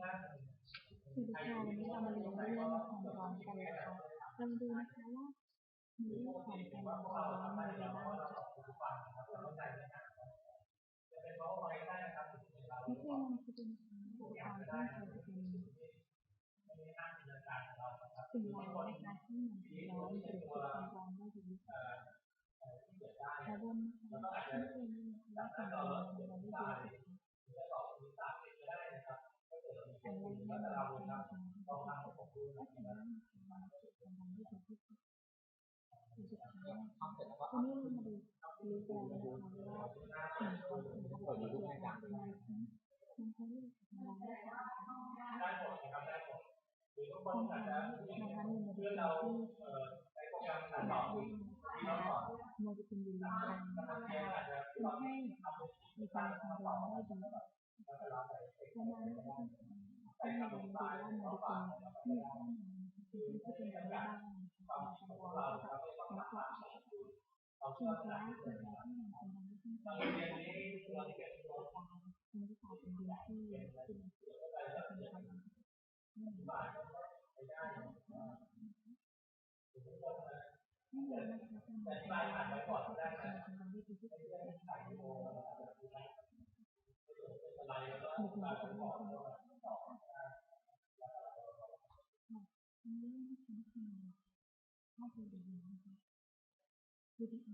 สวัสดีค่ะวันนี้เรามาเรียนเรื่องความร้อนกันนะคะเรามาดูนะคะว่าในเรื่องของการร้อนมีอะไรบ้างวิธีนำคือเป็นอุปกรณ์ที่ใช้จะเป็นสิ่งร้อนนะคะที่มันร้อนหรือเกิดความร้อนได้ดีขอบนนะคะที่เป็นว่าสิ่งร้อนของเราได้ดี สุดอันแรกแน่นอนคือเราจะมาทำก็คือว่าสิ่งร้อนของเราเกิดความร้อนได้ดีที่สุดอันสุดท้ายนะครามารู้กันนะคะว่าสิ่งของสิ่งที่เราเกิดจากอะไรที่มันทำให้เราเกิดความร้อนได้ค่านะนะคะมีมาดูที่ขนาดเล็กนะคะโมเลกุลอยู่รวมกันนะคะทำให้มีการทำร้อนได้ดีประมาณนี้ เป็นการที่เรามาดูว่าโมเลกุลที่มีข้างในคือที่เป็นแบบบ้างนะคะในการร้อนก็แบบน้ำกรดสิ่งแรกคืออะไรที่มันเป็นทำให้ขึ้นมาเป็นโมเลกุลมันจะกลายเป็นดินที่ที่มันเป็นความร้อนนี่นี่เลยนะคะเป็นโมเลกุลที่เป็นความร้อนได้ดีที่สุดในการร้อนโมเลกุลจะเริ่มขึ้นอั ข้อมูลดีๆนะคะ PDA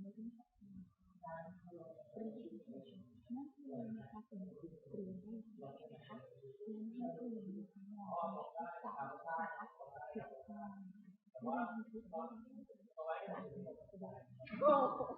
ไม่ได้ใช้ presentation นั่นคือนะคะเป็นเรือได้นะคะและนั่นคือนะคะงานที่สานะคะถูกต้องนะคะไม่ได้บันทึกไม่ได้บันทึกหลังจาก